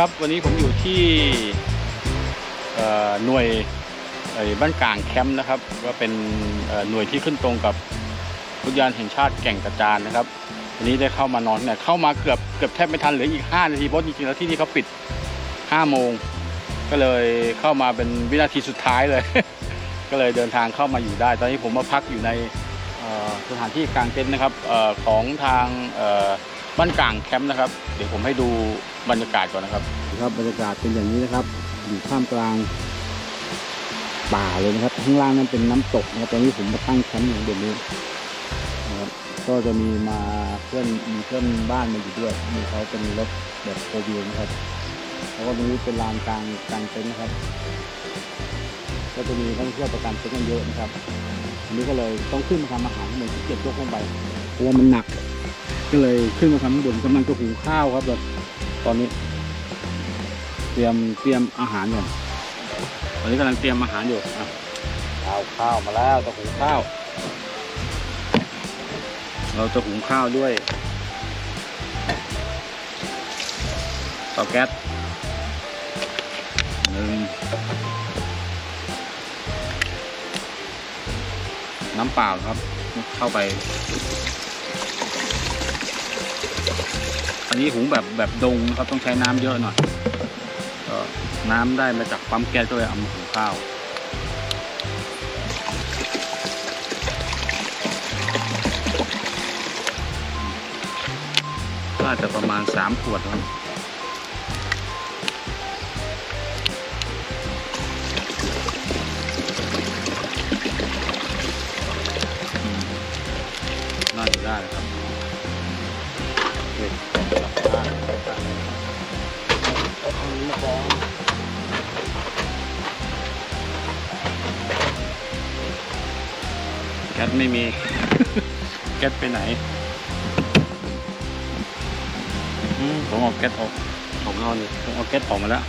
ครับ วันนี้ผมอยู่ที่หน่วยบ้านกลางแคมป์นะครับ ก็เป็นหน่วยที่ขึ้นตรงกับอุทยานแห่งชาติแก่งกระจานนะครับ วันนี้ได้เข้ามานอนเนี่ยเข้ามาเกือบเกือบแทบไม่ทันเหลืออีก 5 นาทีเพราะจริงๆแล้วที่นี่เขาปิด 5 โมง ก็เลยเข้ามาเป็นวินาทีสุดท้ายเลย ก็เลยเดินทางเข้ามาอยู่ได้ ตอนนี้ผมมาพักอยู่ในสถานที่กลางเต็นท์นะครับออของทางออ บ้านกลางแคมป์นะครับ เดี๋ยวผมให้ดูบรรยากาศก่อนนะครับครับบรรยากาศเป็นอย่างนี้นะครับ อยู่ท่ามกลางป่าเลยนะครับ ข้างล่างนั้นเป็นน้ำตกนะครับตอนนี้ผมมาตั้งแคมป์อยู่บนนี้นะครับก็จะมีมาเพื่อนมีเพื่อนบ้านมาอยู่ด้วยมีเขาเป็นรถแบบโฟวิวนะครับแล้วก็ตรงนี้เป็นลานกลางกลางเต็นท์นะครับ ก็จะมีท่องเที่ยวประกันเต็นท์กันเยอะนะครับอันนี้ก็เลยต้องขึ้นมาทำอาหารเหมือนที่เก็บยกลงไปเพราะว่ามันหนัก ก็เลยขึ้นมาทำข้างบนกำลังจะหุงข้าวครับแบบตอนนี้ เตรียมเตรียมอาหารก่อนตอนนี้กำลังเตรียมอาหารอยู่อะเอาข้าวมาแล้วจะหุงข้าว เราจะหุงข้าวด้วยเตาแก๊สหนึ่งน้ำเปล่าครับเข้าไป อันนี้หุงแบบแบบดงนะครับต้องใช้น้ำเยอะหน่อยก็น้ำได้มาจากปั๊มแก๊สก็เลยเอามาหุงข้าวน่าจะประมาณสามขวดครับน่าจะได้ครับ มาฟ้องแก๊สไม่มีแก๊สไปไหนอืมผมเอาแก๊สออกของเราเนี่ยผมเอาแก๊สออกมาแล้ว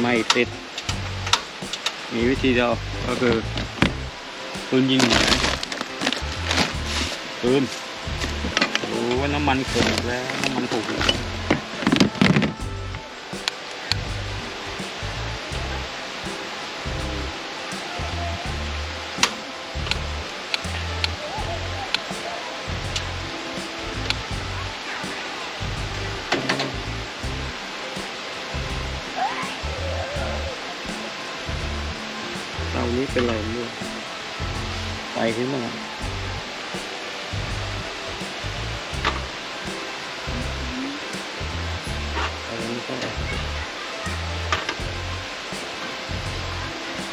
ไม่ติด มีวิธีเดียวก็คือปืนยิงหายปืนโอ้น้ำมันเกินแล้ว น้ำมันถูกอีกแล้ว นี้เป็นอะไรเนี่ยไฟขึ้นมาแล้วเอาอันนี้เข้าไป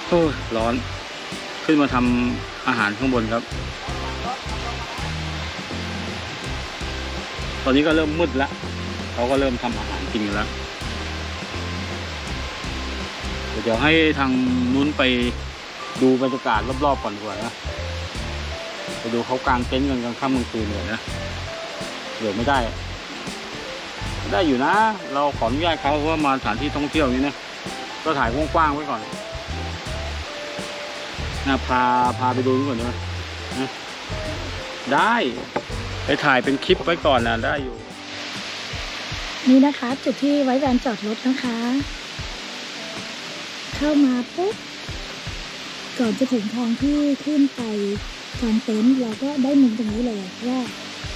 โอ้ยร้อน ขึ้นมาทำอาหารข้างบนครับ ตอนนี้ก็เริ่มมืดแล้วเขาก็เริ่มทำอาหารกินกันแล้วเดี๋ยวให้ทางนู้นไป ดูบรรยากาศรอบๆก่อนดีกว่านะ ไปดูเขากางเต็นท์กันกลางค่ำกลางคืนเลยนะเดี๋ยวไม่ได้ ได้อยู่นะ เราขออนุญาตเขาเพราะว่ามาสถานที่ท่องเที่ยวนี้นะ ก็ถ่ายกว้างๆไว้ก่อนนะพาพาไปดูก่อนด้ไหมนะได้ไปถ่ายเป็นคลิปไว้ก่อนนะได้อยู่ นี่นะคะ จุดที่ไว้แวนจอดรถนะคะ เข้ามาปุ๊บ ก่อนจะถึงทางที่ขึ้นไปกางเต็นท์เราก็ได้มุมตรงนี้เลยว่า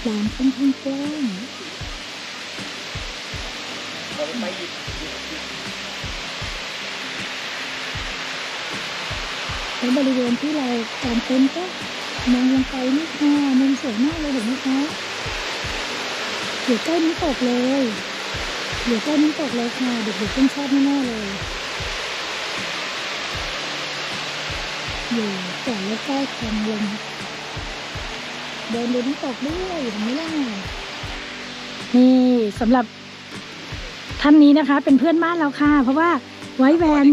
ลานค่อนข้างกว้างแล้วบริเวณที่เรากางเต็นท์ก็มองลงไปนี่ค่ะมุมสวยมากเลยเห็นไหมคะอยู่ใกล้น้ำตกเลยอยู่ใกล้น้ำตกเลยค่ะเด็กๆต้องชอบแน่ๆเลย อยู่ก่อนแล้วก็ทางลงเดินดูน้ำตกด้วยอย่างนี้ล่ะนี่สำหรับท่านนี้นะคะ เป็นเพื่อนบ้านเราค่ะ เพราะว่าไว้แวน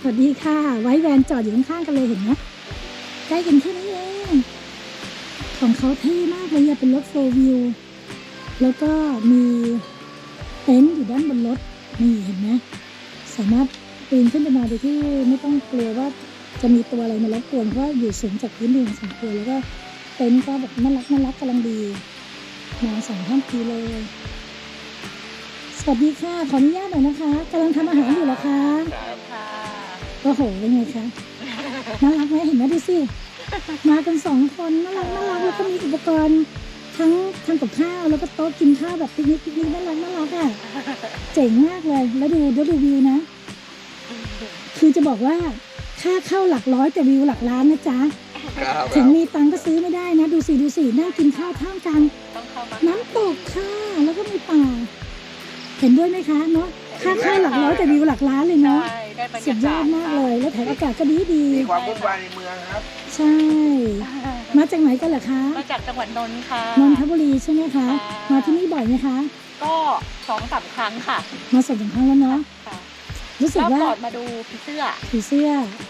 สวัสดีค่ะ ไว้แวนจอดอยู่ข้างๆกันเลยเห็นไหมใกล้กันแค่นี้เองของเขาเท่มากเลยอะเป็นรถโฟวิวแล้วก็มีเต็นท์อยู่ด้านบนรถนี่เห็นไหมสามารถปีนขึ้นไปนอนโดยที่ไม่ต้องกลัวว่า จะมีตัวอะไรมารบกวนเพราะว่าอยู่สูงจากพื้นดินสมควรแล้วก็เต็นท์ก็แบบน่ารักน่ารักกำลังดีนอนสองท่านทีเลย สวัสดีค่ะ ขออนุญาตหน่อยนะคะกำลังทำอาหารอยู่เหรอคะค่ะโอ้โหเป็นไงคะน่ารักไหมเห็นไหมดูสิมากันสองคนน่ารักน่ารักแล้วก็มีอุปกรณ์ทั้งทำกับข้าวแล้วก็โต๊ะกินข้าวแบบปิกนิกปิกนิกน่ารักน่ารักอะเจ๋งมากเลย แล้วดูแล้วดูวิวนะ คือจะบอกว่า ค่าเข้าหลักร้อยแต่วิวหลักล้านนะจ๊ะ ครับถึงมีตังค์ก็ซื้อไม่ได้นะ ดูสิดูสินั่งกินข้าวท่ามกลางต้องเข้ามาน้ำตกค่ะแล้วก็มีป่า เห็นด้วยไหมคะเนาะค่าเข้าหลักร้อยแต่วิวหลักล้านเลยเนาะใช่ได้บรรสุยาดยกาอศดมากเลยแล้วแถมอากาศก็ดีดีมีความวุ่นวายในเมืองครับ ใช่ มาจากไหนกันเหรอคะมาจากจังหวัดนนท์ค่ะ นนทบุรีใช่ไหมคะมาที่นี่บ่อยไหมคะ ก็สองสามครั้งค่ะมาสองสามครั้งแล้วเนาะ ค่ะ รู้สึรกอบว่าก่อนมาดูผีเสื้อผีเสื้อ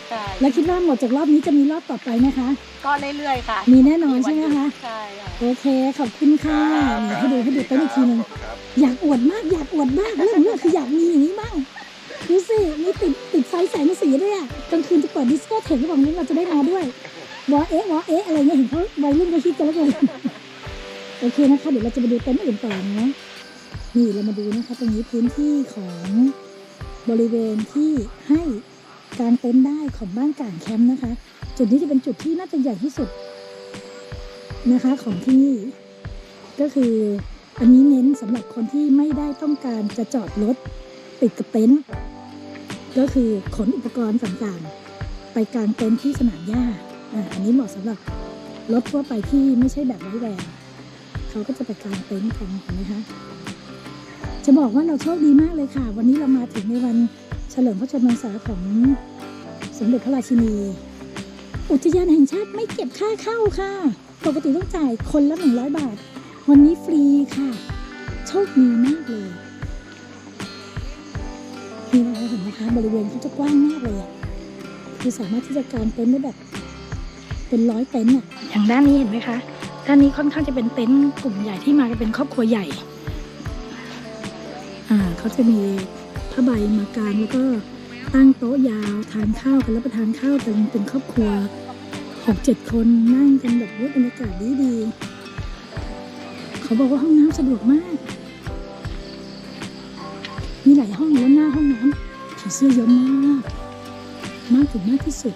ใช่แล้วคิดว่าหมดจากรอบนี้จะมีรอบต่อไปไหมคะ ก็เรื่อยๆค่ะมีแน่นอนใช่ไหมคะใช่ค่ะโอเคขอบคุณค่ะนี่ให้ดูให้ดูเต้นอีกทีหนึ่งครับอยากอวดมากอยากอวดมากเรื่องเรื่องคืออยากมีอย่างนี้บ้างดูสิมีติดติดไฟแสงสีด้วยอะกลางคืนจะเปิดดิสโก้เทคหรือเปล่าไม่รู้เราจะได้มาด้วยวอเอ๊ะวอเอ๊ะอะไรเงี้ยเห็นเขาวัยรุ่นเขาคิดกันแล้วกันโอเคนะคะ เดี๋ยวเราจะไปดูเต็นท์อื่นต่อนะนี่เรามาดูนะคะ ตรงนี้พื้นที่ของ บริเวณที่ให้กางเต็นท์ได้ของบ้านก่างแคมป์นะคะ จุดนี้จะเป็นจุดที่น่าจะใหญ่ที่สุดนะคะของที่นี่ก็คืออันนี้เน้นสำหรับคนที่ไม่ได้ต้องการจะจอดรถติดกับเต็นท์ก็คือขนอุปกรณ์ต่างๆ ไปกางเต็นท์ที่สนามหญ้าอ่าอันนี้เหมาะสำหรับรถทั่วไปที่ไม่ใช่แบบไร้แรงเขาก็จะไปกางเต็นท์กันเห็นไหมคะ จะบอกว่าเราโชคดีมากเลยค่ะ วันนี้เรามาถึงในวันเฉลิมพระชนมพรรษาของสมเด็จพระราชินี อุทยานแห่งชาติไม่เก็บค่าเข้าค่ะ ปกติต้องจ่ายคนละหนึ่งร้อยบาท วันนี้ฟรีค่ะ โชคดีมากเลยนี่นะคะเห็นไหมคะบริเวณเขาจะกว้างมากเลยอะคือสามารถที่จะกางเต็นท์ได้แบบ เป็นร้อยเต็นท์อะอย่างด้านนี้เห็นไหมคะด้านนี้ค่อนข้างจะเป็นเต็นท์กลุ่มใหญ่ที่มากันเป็นครอบครัวใหญ่ เขาจะมีผ้าใบมากางแล้วก็ตั้งโต๊ะยาวทานข้าวกันแล้วประทานข้าวกันเป็นครอบครัวหกเจ็ดคนนั่งกันแบบบรรยากาศดีดีเขาบอกว่าห้องน้ำสะดวกมาก มีหลายห้องแล้วหน้าห้องน้ำผีเสื้อเยอะมาก มากถึงมากที่สุด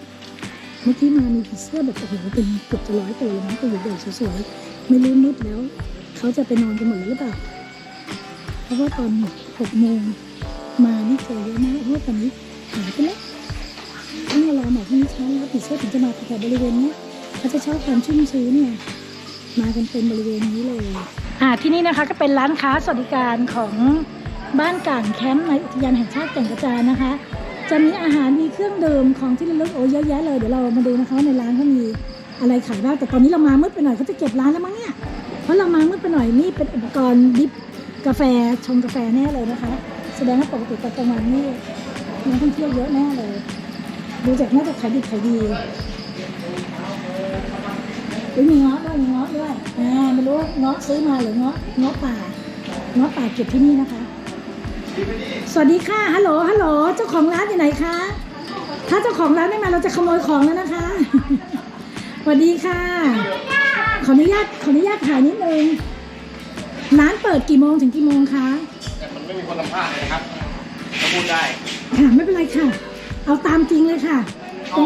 เมื่อกี้มามีผีเสื้อแบบโอ้โหเป็นเกือบจะร้อยตัวเลยนะตัวใหญ่สวยๆไม่รู้มืดแล้ว เขาจะไปนอนกันหมดหรือเปล่า เพราะว่าตอน หกโมงมานี่เจอเยอะมากเพราะตอนนี้หายไปแล้วต้องรอหมอพรุ่งนี้เช้าแล้วผีเสื้อถึงจะมาแถวบริเวณเนี้ยเขาจะชอบความชุ่มชื้นเนี่ยมากันเป็นบริเวณนี้เลยอ่าที่นี่นะคะก็เป็นร้านค้าสวัสดิการของบ้านก่างแคมป์ในอุทยานแห่งชาติแก่งกระจานนะคะ จะมีอาหารมีเครื่องดื่มของที่ระลึกโอ้เยอะแยะเลยเดี๋ยวเรามาดูนะคะในร้านเขามีอะไรขายบ้างแต่ตอนนี้เรามามืดไปหน่อยเขาจะเก็บร้านแล้วมั้งเนี่ยเพราะเรามามืดไปหน่อยนี่เป็นอุปกรณ์ดิฟ กาแฟชงกาแฟแน่เลยนะคะ แสดงว่าปกติตอนกลางวันนี่นักท่องเที่ยวเยอะแน่เลย ดูจากน่าจะขายดีขายดีอุ๊ยมีเงาะด้วยมีเงาะด้วยอ่าไม่รู้เงาะซื้อมาหรือเงาะเงาะป่าเงาะป่าเก็บที่นี่นะคะ สวัสดีค่ะฮัลโหลฮัลโหลเจ้าของร้านอยู่ไหนคะถ้าเจ้าของร้านไม่มาเราจะขโมยของแล้วนะคะสวัสดีค่ะ ขออนุญาตขออนุญาตถ่ายนิดนึง ร้านเปิดกี่โมงถึงกี่โมงคะแต่มันไม่มีคนสัมภาษณ์เลยนะครับก็พูดได้ค่ะไม่เป็นไรค่ะ เอาตามจริงเลยค่ะก็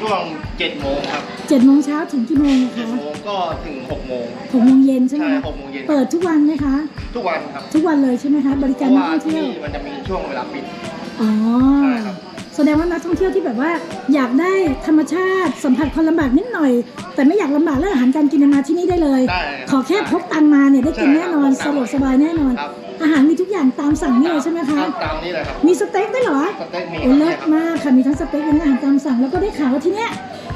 ช่วงเจ็ดโมงครับเจ็ดโมงเช้าถึงกี่โมงนะเจ็ดคะโมงก็ถึงหกโมง หกโมงเย็นใช่ไหมใช่คะหกโมงเย็น เปิดทุกวันไหมคะ ทุกวันครับทุกวันเลยใช่ไหมคะ บริเพการราะนักว่าท่องที่เที่ยว นี่มันจะมีช่วงเวลาปิด อ๋อ ใช่ครับ แสดงว่านักท่องเที่ยวที่แบบว่า อยากได้ธรรมชาติสัมผัสความลำบากนิดหน่อย แต่ไม่อยากลำบากเรื่องอาหารการกินเนี่ยมาที่นี่ได้เลย ได้ขอแค่พกตังค์มาเนี่ยได้กินใช่แน่นอนครับสะดวกสบายแน่นอน ครับ อาหารมีทุกอย่างตามสั่งนี่เลยใช่ไหมคคะรับตามนี้เลยครับ มีสเต็กด้วยเหรอสเต็กมีโอ้ครับเลิเนี่ยศครับมากค่ะ มีทั้งสเต็กและอาหารตามสั่ง แล้วก็ได้ข่าวว่าที่เนี้ย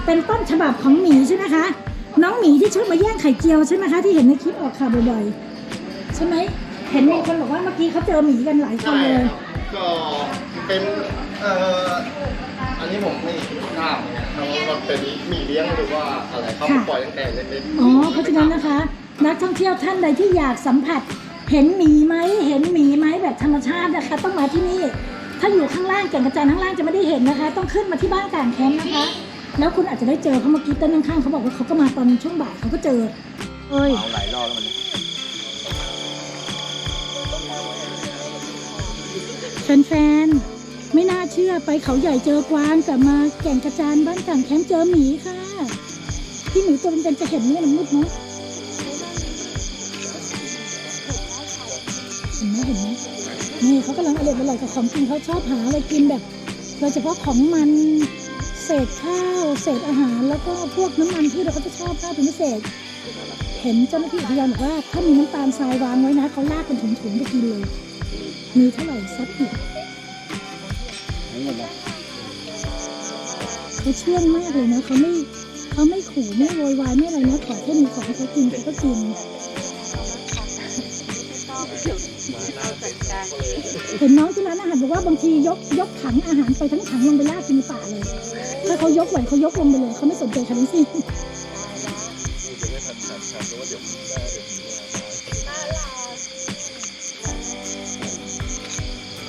เป็นต้นฉบับของหมีใช่ไหมคะ น้องหมีที่ชอบมาแย่งไข่เจียวใช่ไหมคะ ที่เห็นในคลิปออกข่าวบ่อยๆ ใช่ไหม เห็นมีคนบอกว่าเมื่อกี้เขาเจอหมีกันหลายคนใช่เลย ครับ ก็เป็นเอ่ออันนี้ผมไม่ทราบนะครับว่าเป็นหมีเลี้ยงหรือว่าอะไรเขาปล่อยตั้งแต่เล็กๆอ๋อเพราะฉะนั้นนะคะ นักท่องเที่ยวท่านใดที่อยากสัมผัส เห็นหมีไหมเห็นหมีไหมแบบธรรมชาตินะคะ ต้องมาที่นี่ ถ้าอยู่ข้างล่างแก่งกระจานข้างล่างจะไม่ได้เห็นนะคะ ต้องขึ้นมาที่บ้านกลางแคมป์นะคะ แล้วคุณอาจจะได้เจอเพราะเมื่อกี้เต้นข้างๆเขาบอกว่าเขาก็มาตอนช่วงบ่ายเขาก็เจอเอ้ย เอาหลายรอบแล้วมัน แฟนๆ ไม่น่าเชื่อไปเขาใหญ่เจอกวางแต่มาแก่งกระจานบ้านกลางแคมป์เจอหมีค่ะที่หมีตัวเป็นๆจะเห็นเนี่ยมันมืดเนาะเห็นไหมเห็นไหมนี่เขากำลังอร่อยอร่อยกับของกินเขาชอบหาอะไรกินแบบโดยเฉพาะของมันเศษข้าวเศษอาหารแล้วก็พวกน้ำมันพืชเราก็จะชอบข้าวเป็นพิเศษ เห็นเจ้าหน้าที่อุทยานบอกว่าถ้ามีน้ำตาลทรายวางไว้นะเขาลากเป็นถุงๆไปกินเลย มีเท่าไหร่ซัดหมดทั้งหมดนะเขาเชื่องมากเลยนะเขาไม่เขาไม่ขู่ไม่โวยวายไม่อะไรนะขอแค่มีของเขากินเขาก็กินเห็นน้องที่ร้านอาหารบอกว่าบางทียกยกถังอาหารไปทั้งถังลงไปลากกินป่าเลย ถ้าเขายกไหวเขายกลงไปเลยเขาไม่สนใจคำนี้สิ ใครทั้งสิ้น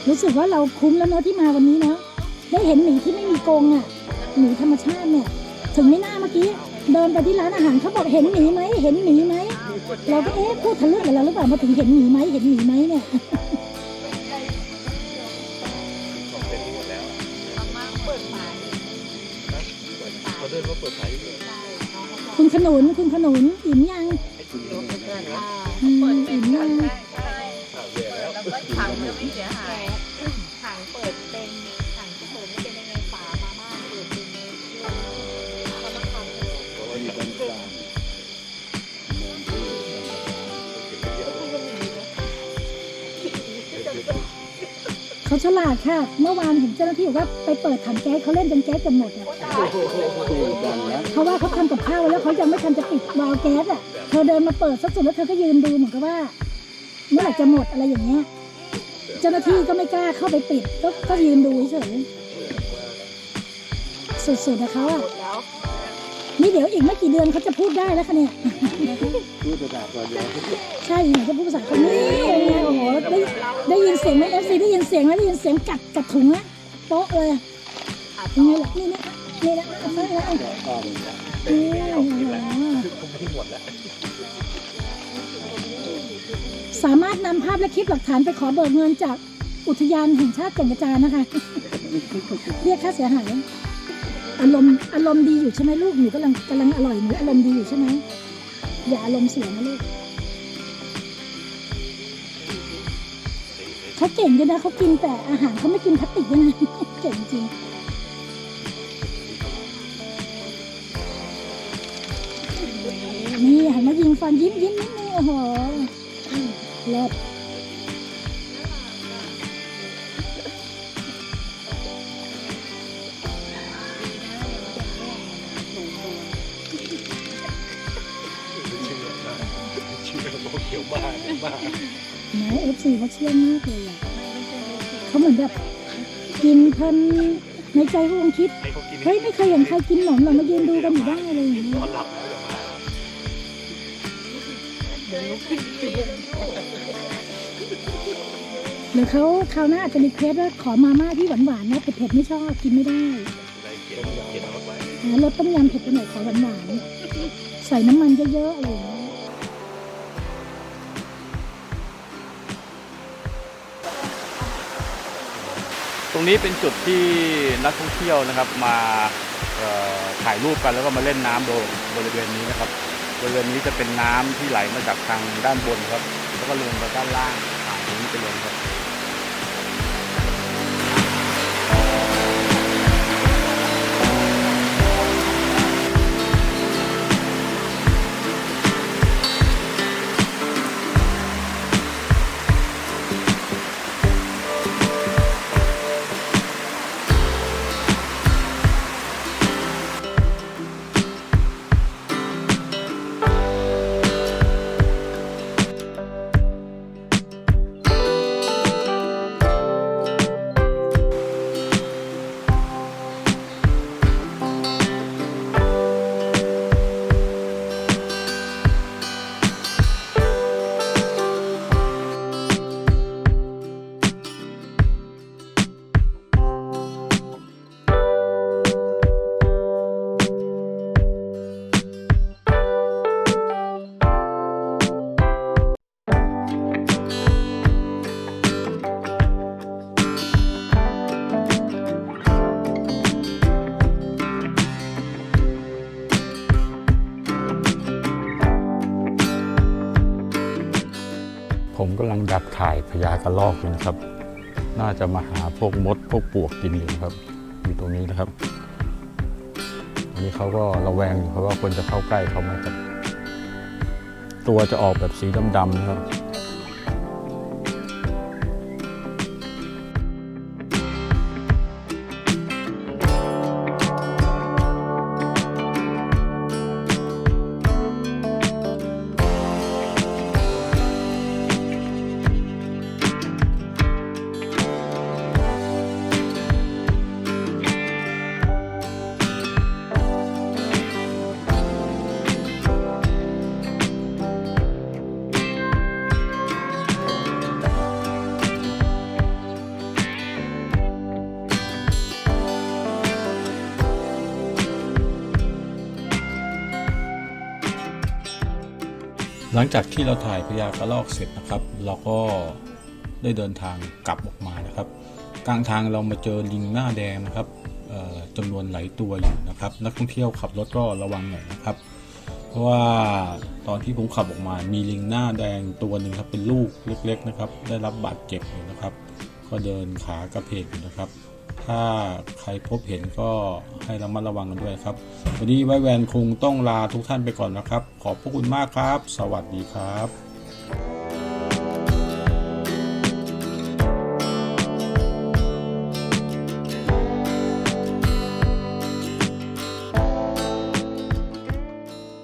รู้สึกว่าเราคุ้มแล้วเนอะที่มาวันนี้เนอะได้เห็นหมีที่ไม่มีกรงอะหมีธรรมชาติเนี่ย ถึงไม่น่าเมื่อกี้เดินไปที่ร้านอาหารเขาบอกเห็นหมีไหมเห็นหมีไหมเราก็เอ๊ะพูดทะลึ่งกับเราหรือเปล่ามาถึงเห็นหมีไหมเห็นหมีไหมเนี่ย คุณขนุนคุณขนุนอิ่มยังอืมอิ่มยังแล้วก็ถังไม่เสียหาย เขาฉลาดค่ะ เมื่อวานเห็นเจ้าหน้าที่บอกว่าไปเปิดถังแก๊สเขาเล่นจนแก๊สจะหมดอะเพราะว่าเขาทำกับข้าวไว้แล้วเขายังไม่ทันจะปิดวาล์วแก๊สอะเธอเดินมาเปิดสักสุดแล้วเธอก็ยืนดูเหมือนกับว่าเมื่อไหร่จะหมดอะไรอย่างเงี้ยเจ้าหน้าที่ก็ไม่กล้าเข้าไปปิดก็ก็ยืนดูเฉยๆสุดๆนะเขาอะ นี่เดี๋ยวอีกไม่กี่เดือนเขาจะพูดได้แล้วค่ะเนี่ย พูดภาษาตัวเดียวใช่เหมือนจะพูดภาษาคนนี้เป็นไงโอ้โหได้ได้ยินเสียงไหมเอฟซีได้ยินเสียงไหมได้ยินเสียงกัดกัดถุงนะโป๊ะเลยยังไงล่ะนี่นะนี่นะเอาไปแล้วก็เป็นนี่โอ้โหสามารถนำภาพและคลิปหลักฐานไปขอเบิกเงินจากอุทยานแห่งชาติแก่งกระจานนะคะ เรียกค่าเสียหาย อารมณ์อารมณ์ดีอยู่ใช่ไหมลูกหนูกำลังกำลังอร่อยหนูอารมณ์ดีอยู่ใช่ไหมอย่าอารมณ์เสียนะลูกเขาเก่งด้วยนะเขากินแต่อาหารเขาไม่กินพลาสติกด้วยนะเก่งจริงนี่หันมายิงฟันยิ้มยิ้มนิดนึงโอ้โหเลิศ นะเอฟซีเขาเชื่อมากเลยอะเขาเหมือนแบบกินเพลินในใจเขาคงคิดเฮ้ยไม่เคยเห็นใครกินหนมเรามายืนดูกันอยู่ได้อะไรอย่างเงี้ยหรือเขาคราวหน้าอาจจะรีเควสว่าขอมาม่าที่หวานๆนะเผ็ดๆไม่ชอบกินไม่ได้หารสต้มยำเผ็ดไปหน่อยขอหวานๆใส่น้ำมันเยอะๆอะไรอย่างเงี้ย รงนี้เป็นจุดที่นักท่องเที่ยวนะครับมาถ่ายรูปกันแล้วก็มาเล่นน้ำโดยบริเวณนี้นะครับ บริเวณนี้จะเป็นน้ำที่ไหลมาจากทางด้านบนครับ แล้วก็ลงมาด้านล่างผ่านตรงนี้ไปเลยครับ ข่ายพญากระรอกอยู่นะครับ น่าจะมาหาพวกมดพวกปวกกินอยู่ครับ อยู่ตรงนี้นะครับ อันนี้เขาก็ระแวงอยู่ครับว่าคนจะเข้าใกล้เขาไหมครับ ตัวจะออกแบบสีดำๆนะครับ หลังจากที่เราถ่ายพญากระรอกเสร็จนะครับ เราก็ได้เดินทางกลับออกมานะครับ กลางทางเรามาเจอลิงหน้าแดงนะครับจำนวนหลายตัวอยู่นะครับ นักท่องเที่ยวขับรถก็ระวังหน่อยนะครับ เพราะว่าตอนที่ผมขับออกมามีลิงหน้าแดงตัวหนึ่งครับเป็นลูกเล็ก ๆนะครับ ได้รับบาดเจ็บอยู่นะครับ ก็เดินขากระเพกอยู่นะครับ ถ้าใครพบเห็นก็ให้ระมัดระวังกันด้วยครับ วันนี้ไว้แวนคงต้องลาทุกท่านไปก่อนนะครับ ขอบพระคุณมากครับ สวัสดีครับ